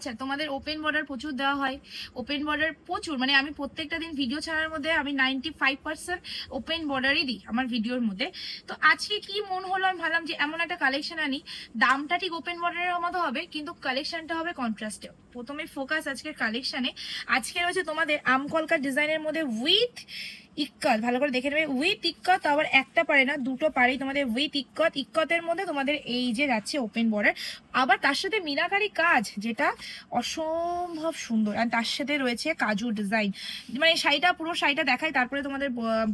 আচ্ছা তোমাদের open border প্রচুর দেওয়া হয়। ওপেন বর্ডার প্রচুর মানে আমি প্রত্যেকটা দিন ভিডিও ছাড়ার মধ্যে আমি নাইনটি ফাইভ পার্সেন্ট ওপেন বর্ডারই দিই আমার ভিডিওর মধ্যে। তো আজকে কি মন হলো আমি ভাবলাম যে এমন একটা কালেকশন আনি, দামটা ঠিক ওপেন বর্ডারের মতো হবে, কিন্তু কালেকশনটা হবে কন্ট্রাস্টে প্রথমে ফোকাস আজকের কালেকশনে আজকে রয়েছে তোমাদের আমকলকার ডিজাইনের মধ্যে উইথ ইক্কত। ভালো করে দেখে নেবে। উইথ ইক্কত, আবার একটা পারে না, দুটো পারেই তোমাদের উইথ ইক্কত। ইক্কতের মধ্যে তোমাদের এই যে যাচ্ছে ওপেন বর্ডার আবার তার সাথে মিনাকারি কাজ, যেটা অসম্ভব সুন্দর। আর তার সাথে রয়েছে কাজু ডিজাইন মানে শাড়িটা, পুরো শাড়িটা দেখাই, তারপরে তোমাদের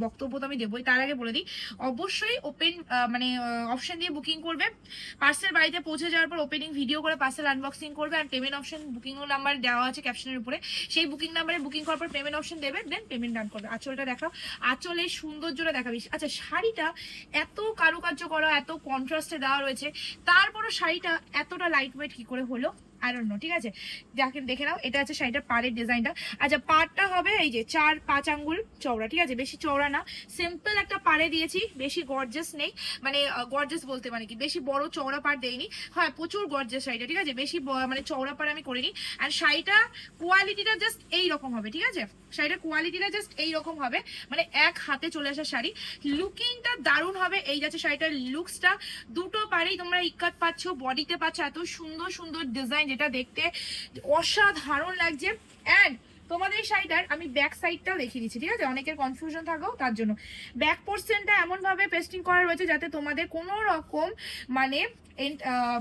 বক্তব্য তো আমি দেবোই। তার আগে বলে দিই, অবশ্যই ওপেন মানে অপশন দিয়ে বুকিং করবে। পার্সেল বাড়িতে পৌঁছে যাওয়ার পর ওপেনিং ভিডিও করে পার্সেল আনবক্সিং করবে। আর পেমেন্ট অপশন বুকিং নাম্বার দেওয়া আছে ক্যাপশনের উপরে। সেই বুকিং নাম্বারে বুকিং করার পর পেমেন্ট অপশন দেবে দেন পেমেন্ট ডান করবে। আচলটা দেখাও। আঁচলের সৌন্দর্যটা দেখাবি আচ্ছা শাড়িটা এত কারুকার্য করা, এত কন্ট্রাস্টে দেওয়া রয়েছে, তারপরও শাড়িটা এতটা লাইট ওয়েট কি করে হলো? ডোন্ট নো ঠিক আছে? দেখেন দেখে নাও, এটা আছে শাড়িটার পাড়ের ডিজাইনটা। আচ্ছা পাড়টা হবে এই যে চার, পাঁচ আঙ্গুল চওড়া, ঠিক আছে? বেশি চওড়া না। সিম্পল একটা পাড়ে দিয়েছি, বেশি গর্জেস নেই। মানে গর্জেস বলতে মানে কি? বেশি বড় চওড়া পাড় দেইনি। হ্যাঁ প্রচুর গর্জেস শাড়িটা, ঠিক আছে? বেশি মানে চওড়া পাড় আমি করিনি। আর শাড়িটা কোয়ালিটিটা জাস্ট এই রকম হবে, ঠিক আছে? শাড়িটার কোয়ালিটিটা জাস্ট এই রকম হবে। মানে এক হাতে চলে আসা শাড়ি। লুকিংটা দারুণ হবে। এই যাচ্ছে শাড়িটার লুকসটা দুটো পারেই তোমরা ইক্কাত পাচ্ছ বডিতে পাচ্ছ। এত সুন্দর সুন্দর ডিজাইন যেটা দেখতে অসাধারণ লাগছে। অ্যান্ড তোমাদের শাড়িটার আমি ব্যাক সাইডটাও দেখিয়ে দিচ্ছি, ঠিক আছে? অনেকের কনফিউশন থাকো, তার জন্য। ব্যাক পোর্শনটা এমন ভাবে পেস্টিং করা রয়েছে যাতে তোমাদের কোনো রকম মানে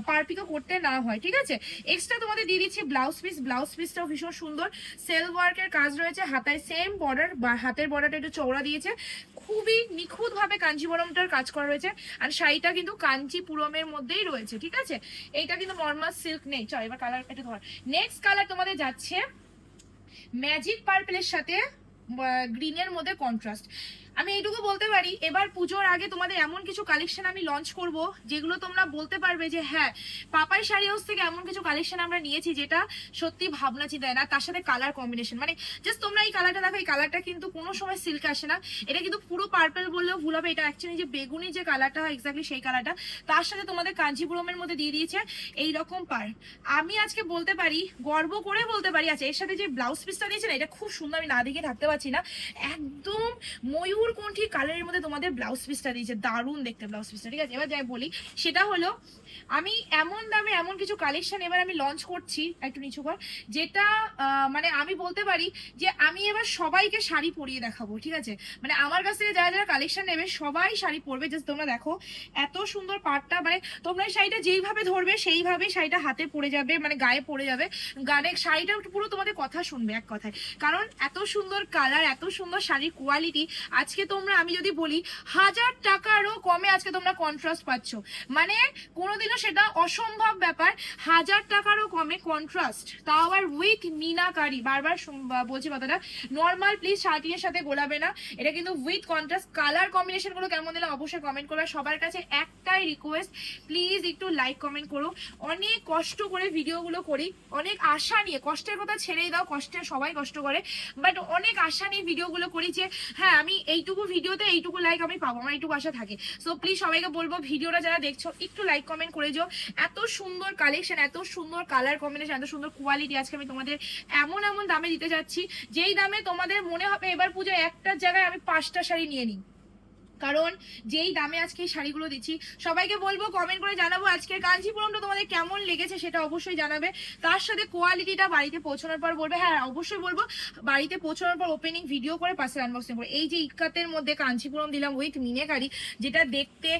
পারপিকো করতে না হয়, ঠিক আছে? এক্সট্রা তোমাদের দিয়ে দিচ্ছি ব্লাউজ পিস ব্লাউজ পিসটাও ভীষণ সুন্দর। সেল ওয়ার্কের কাজ রয়েছে, হাতায় সেম বর্ডার বা হাতের বর্ডারটা একটু চওড়া দিয়েছে। খুবই নিখুঁত ভাবে কাঞ্চিপুরমটার কাজ করা রয়েছে। আর শাড়িটা কিন্তু কাঞ্চিপুরমের মধ্যেই রয়েছে, ঠিক আছে? এইটা কিন্তু নর্মাল সিল্ক নেই। চল, এবার কালার একটু ধর। নেক্সট কালার তোমাদের যাচ্ছে ম্যাজিক পার্পেলের সাথে গ্রিনের মধ্যে কন্ট্রাস্ট আমি এইটুকু বলতে পারি, এবার পুজোর আগে তোমাদের এমন কিছু কালেকশন আমি লঞ্চ করব, যেগুলো তোমরা বলতে পারবে যে হ্যাঁ পাপাই শাড়ি হাউস থেকে এমন কিছু কালেকশন আমরা নিয়েছি যেটা সত্যি ভাবনা চিন্তায় না, তার সাথে কালার কম্বিনেশন মানে জাস্ট তোমরা এই কালারটা দেখো, এই কালারটা কিন্তু কোনো সময় সিল্ক আসে না, এটা কিন্তু পুরো পার্পেল বললেও ভুল হবে, এটা অ্যাকচুয়ালি যে বেগুনি যে কালারটা হয় এক্স্যাক্টলি সেই কালারটা তার সাথে তোমাদের কাঞ্জিপুরমের মধ্যে দিয়ে দিয়েছে এই রকম পার। আমি আজকে বলতে পারি, গর্ব করে বলতে পারি আচ্ছা এর সাথে যে ব্লাউজ পিসটা দিয়েছে না, এটা খুব সুন্দর, আমি না দেখে থাকতে পারছি না, একদম ময়ূর কোনঠি কালারের মধ্যে তোমাদের ব্লাউজ পিসটা দিয়েছে? দারুণ দেখতে ব্লাউজ পিসটা ঠিক আছে? এবার যাই বলি, সেটা হলো, আমি এমন দামে এমন কিছু কালেকশন এবার আমি লঞ্চ করছি, একটু নিচু কর যেটা মানে আমি বলতে পারি যে আমি এবার সবাইকে শাড়ি পরিয়ে দেখাবো, ঠিক আছে? মানে আমার কাছ থেকে যারা যারা কালেকশন নেবে, সবাই শাড়ি পরবে। জাস্ট তোমরা দেখো, এত সুন্দর পাটটা মানে তোমরা শাড়িটা যেইভাবে ধরবে সেইভাবেই শাড়িটা হাতে পড়ে যাবে মানে গায়ে পড়ে যাবে। গানে, শাড়িটা পুরো তোমাদের কথা শুনবে, এক কথায়। কারণ এত সুন্দর কালার এত সুন্দর শাড়ির কোয়ালিটি আজকে তোমরা, আমি যদি বলি, হাজার টাকারও কমে আজকে তোমরা কন্ট্রাস্ট পাচ্ছ। মানে কোনোদিনও সেটা অসম্ভব ব্যাপার, হাজার টাকারও কমে কন্ট্রাস্ট তাও আবার উইথ মিনাকারি। বারবার বলছি কথাটা নর্মাল প্লিজ শার্টিনের সাথে গোলাবে না। এটা কিন্তু উইথ কন্ট্রাস্ট কালার কম্বিনেশনগুলো কেমন দিলে অবশ্যই কমেন্ট করবে। সবার কাছে একটাই রিকোয়েস্ট প্লিজ একটু লাইক কমেন্ট করো। অনেক কষ্ট করে ভিডিওগুলো করি। অনেক আশা নিয়ে, কষ্টের কথা ছেড়েই দাও, কষ্টের সবাই কষ্ট করে। বাট অনেক আশা নিয়ে ভিডিওগুলো করি যে হ্যাঁ আমি এইটুকু ভিডিওতে এইটুকু লাইক আমি পাবো, আমার এইটুকু আশা থাকে। সো প্লিজ সবাইকে বলব, ভিডিওটা যারা দেখছ, একটু লাইক কমেন্ট করে যাও। এত সুন্দর কালেকশন এত সুন্দর কালার কম্বিনেশন এত সুন্দর কোয়ালিটি আজকে আমি তোমাদের এমন এমন দামে দিতে যাচ্ছি, যেই দামে তোমাদের মনে হবে এবার পুজো একটার জায়গায় আমি পাঁচটা শাড়ি নিয়ে নিই। কারণ যেই দামে আজকে এই শাড়িগুলো দিচ্ছি, সবাইকে বলব কমেন্ট করে জানাব আজকের কাঞ্চিপুরমটা তোমাদের কেমন লেগেছে সেটা অবশ্যই জানাবে। তার সাথে কোয়ালিটিটা বাড়িতে পৌঁছানোর পর বলবে হ্যাঁ অবশ্যই বলব, বাড়িতে পৌঁছানোর পর ওপেনিং ভিডিও করে পাশে আনবক্সিং করে। এই যে ইকাতের মধ্যে কাঞ্চিপুরম দিলাম উইথ মিনেকারি যেটা দেখতে,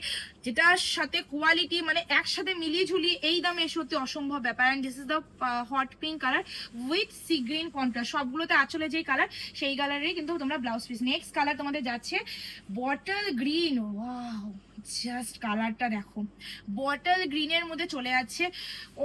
যেটার সাথে কোয়ালিটি মানে একসাথে মিলিয়ে ঝুলিয়ে এই দামে সত্যি অসম্ভব ব্যাপার। And this is the hot pink colour with sea green contrast সবগুলোতে আচলে যেই কালার সেই কালারেরই কিন্তু তোমরা ব্লাউজ পিস নেক্সট কালার তোমাদের যাচ্ছে বটল গ্রিন ওয়াও জাস্ট কালারটা দেখো। বটল গ্রিনের মধ্যে চলে যাচ্ছে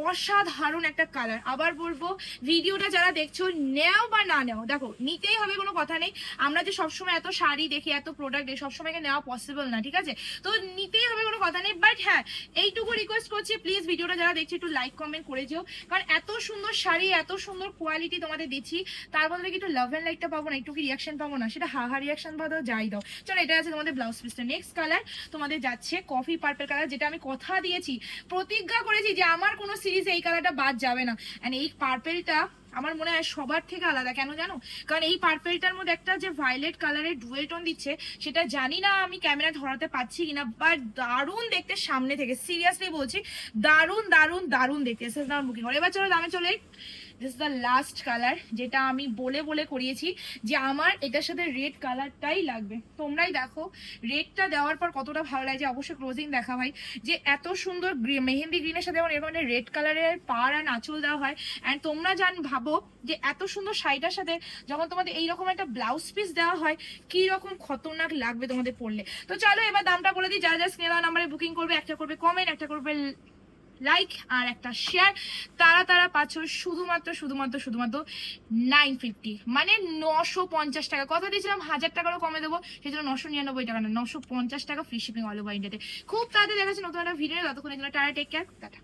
অসাধারণ একটা কালার আবার বলব ভিডিওটা যারা দেখছ, নেও বা না নেও, দেখো, নিতেই হবে, কোনো কথা নেই। আমরা যে সবসময় এত শাড়ি দেখি, এত প্রোডাক্ট সবসময় নেওয়া পসিবল না, ঠিক আছে? তো নিতেই হবে কথা নেই বাট হ্যাঁ এইটুকু রিকোয়েস্ট করছি প্লিজ ভিডিওটা যারা দেখছি, একটু লাইক কমেন্ট করে যেও। কারণ এত সুন্দর শাড়ি, এত সুন্দর কোয়ালিটি তোমাদের দিচ্ছি, তার বদলে কি একটু লাভ অ্যান্ড লাইকটা পাবো না একটু কি রিয়াকশন পাবো না, সেটা হা হা রিয়াকশন পাবো যাই দাও। চলো এটা আছে তোমাদের ব্লাউজ পিসটা নেক্সট কালার তোমাদের যাচ্ছে কফি পার্পেল কালার যেটা আমি কথা দিয়েছি, প্রতিজ্ঞা করেছি যে আমার কোনো সিরিজে এই কালারটা বাদ যাবে না। অ্যান্ড এই পার্পেলটা আমার মনে হয় সবার থেকে আলাদা, কেন জানো? কারণ এই পার্পেলটার মধ্যে একটা যে ভায়োলেট কালারের ডুয়েল টোন দিচ্ছে, সেটা জানি না আমি ক্যামেরা ধরাতে পারছি কিনা বাট দারুণ দেখতে সামনে থেকে সিরিয়াসলি বলছি, দারুণ দারুণ দারুণ দেখতে এসে দাম বুকিং এবার চলো দামে চলে দিস দ্য লাস্ট কালার যেটা আমি বলে বলে করিয়েছি যে আমার এটার সাথে রেড কালারটাই লাগবে। তোমরাই দেখো রেডটা দেওয়ার পর কতটা ভালো লাগছে অবশ্যই ক্লোজিং দেখা ভাই, যে এত সুন্দর মেহেন্দি গ্রিনের সাথে আমার এরকম রেড কালারের পার অ্যান্ড আঁচল দেওয়া হয় অ্যান্ড তোমরা জান যে এত সুন্দর শাড়িটার সাথে যখন তোমাদের এইরকম একটা ব্লাউজ পিস দেওয়া হয় কি রকম খতরনাক লাগবে তোমাদের পরলে। তো চলো এবার দামটা বলে দিই, যারা স্ক্রিনে দেওয়া নাম্বারে বুকিং করবে, একটা করবে কমেন্ট একটা করবে লাইক আর একটা শেয়ার তারা তারা পাচ্ছ শুধুমাত্র শুধুমাত্র শুধুমাত্র নাইন ফিফটি মানে নশো পঞ্চাশ টাকা। কথা দিয়েছিলাম, হাজার টাকারও কমে দেবো সেই জন্য নশো নিরানব্বই টাকা না, নশো পঞ্চাশ টাকা ফ্রি শিপিং অল ওভার ইন্ডিয়াতে খুব তাড়াতাড়ি দেখাচ্ছে নতুন একটা ভিডিও ততক্ষণের জন্য টাটা টেক কেয়ার টাটা।